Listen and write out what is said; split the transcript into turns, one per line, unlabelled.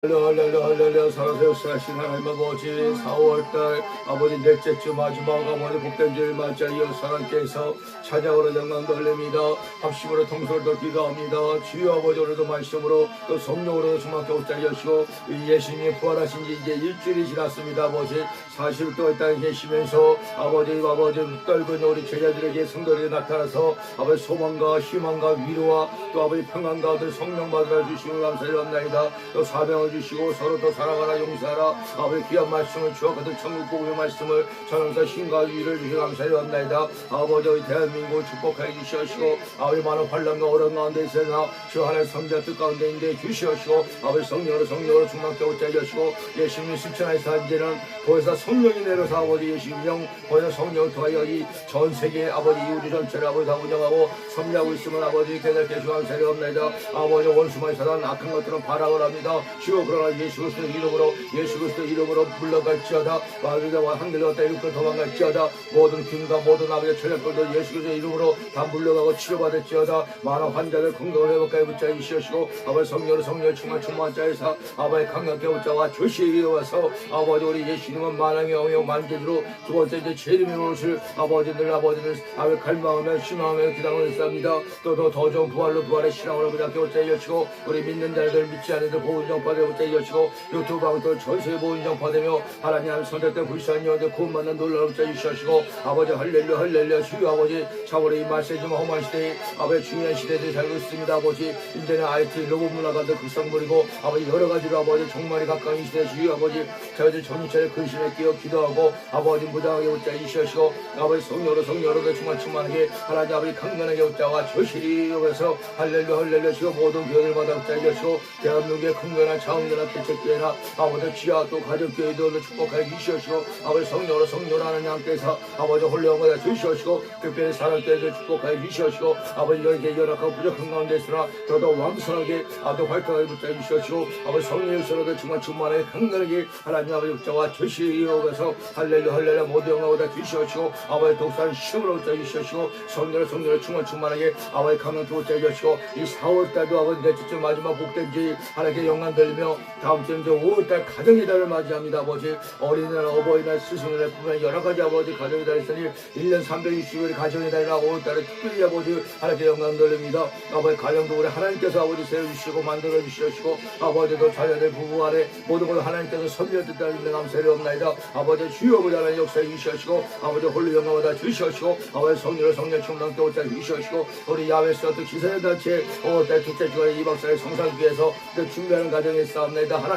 할렐루야 할렐루야 살아서 역사하신 하나님 아버지 4월달 아버지 넷째 주 마지막 아버지 복된 주일 맞이하여 사랑께서 찬양으로 영광 돌립니다. 합심으로 통솔도 기도합니다. 주여 아버지 오늘도 말씀으로 또 성령으로 주만께 옷자리 여시고 이 예수님이 부활하신 지 이제 일주일이 지났습니다 아버지. 40일 동안 이 땅에 계시면서 아버지 아버지 떨군 우리 제자들에게 성도들이 나타나서 아버지 소망과 희망과 위로와 또 아버지 평안과 또 성령 받으라 주시고 감사드립니다. 또 사명을 주시고 서로 또 사랑하라 용서하라. 아버지 귀한 말씀을 주어가던 천국 복음의 말씀을 전원사 신과 위를 주시고 감사드립니다. 아버지 우리 대한민국 축복하여 주시옵시고 아버지 많은 환란과 어려운 가운데 있으나 주 하나의 성자 뜻 가운데 있는데 주시옵시고 아버지 성령으로 성령으로 충만케 옷자 주시고 예수님이 실천하여서 이제는 보혜사 성령이 내려서 아버지 예수님 보혜사 성령을 통하여 이 전 세계 아버지 이웃이 전체를 아버지 다 운영하고 섭리하고 있으면 아버지 깨닫게 주한 세례옵나이다. 아버지 원수만 사단 악한 것들은 바라을 합니다. 주여 그러나 예수 그리스도 이름으로 예수 그리스도 이름으로 물러갈지어다. 마귀가 한들과 때리고 도망갈지어다. 모든 김과 모든 아버지 전략들도 예수 그리스도 이름으로 다 물러가고 치료받을지어다. 많은 환자들 건강을 회복하여 붙자 주시옵시고 아버지 성령으로 성령 충만 충만 자에서 아버지 강력해 붙자와 조시에 와서 아버지 우리 예수님은 만왕의 영역 만개주로 두 번째 이제 재림의 옷을 아버지들 아버지들 아버지 갈망하며 신앙하며 기도하고 있습니다. 또더 좋은 부활로 부활의 신앙으로 붙잡게 붙자 주시고 우리 믿는 자들 믿지 않는 들 보은 정 받아 붙자 주시고 유튜브 방송 전세 보은정 받으며 하나님 하나님 선택된 불쌍한 여자 구원받는 놀라운 붙자 주시고 아버지 할렐루야 할렐루야 주여 아버지. 이 말세지만 험한 시대에 아버지 중요한 시대에 살고 있습니다 아버지. 이제는 IT 로봇 문화가 더 극성물이고 아버지 여러 가지로 아버지 정말이 가까운 이 시대 주여 아버지. 저희들 정신차려 근심에 끼어 기도하고 아버지 무장하게 붙자 주시옵시고 아버지 성령으로 성령으로 충만 충만하게 하나님 아버지 강건하게 붙자와 저실이 여기서. 할렐루야 할렐루야. 주여 모든 교회들마다 붙자 주시고 대한민국의 큰교회나 차원교회나 개척교회나 아버지 지하 또 가족교회도 축복하게 주시옵시고 아버지 성령으로 하나님 함께서 아버지 홀려온거다 주시옵시고 특별히 사랑교회도 축복하게 주시옵시고 아버지 이렇게 열악하고 부족한 가운데 있으나 더더 왕성하게 아도 활동하게 붙자 주시옵시고 아버지 성령의 서로도 정말 충만하게 강건하게 하나님 아버지 붙자와 주시옵소서. 할렐루야 할렐루야. 모두 영광보다 주시옵시고 아버지 독산 힘으로 붙자 주시옵시고 성령을 성령을 충만 충만하게 아버지 강력히 붙자 주시고 이 4월달도 아버지 넷째 주 마지막 복된 주일 하나님께 영광 돌리며 다음 주 이제 5월달 가정의 달을 맞이합니다. 아버지 어린이날 어버이날 스승의 뿐만 여러 가지 아버지 가정의 달 있으니 1년 360일 가정의 달이라 5월달에 특별히 아버지 하나님께 영광 돌립니다. 아버지 가정도 우리 하나님께서 아버지 세워주시고 만들어 주시옵시고 아버지도 자녀들 부부 안에 모든 걸 하나님께서 있는 감사를 없나이다. 아버지 주여 보자 하나님 역사해 주시옵시고 아버지 홀로 영광을 다 주시옵시고 아버지 성령을 성령 충만 또 옷자 주시옵시고 우리 야외에서 또 기사의 단체 5월달 둘째 주간에 이 박사의 성사기 위해서 또 준비하는 과정에 싸움나이다 하나님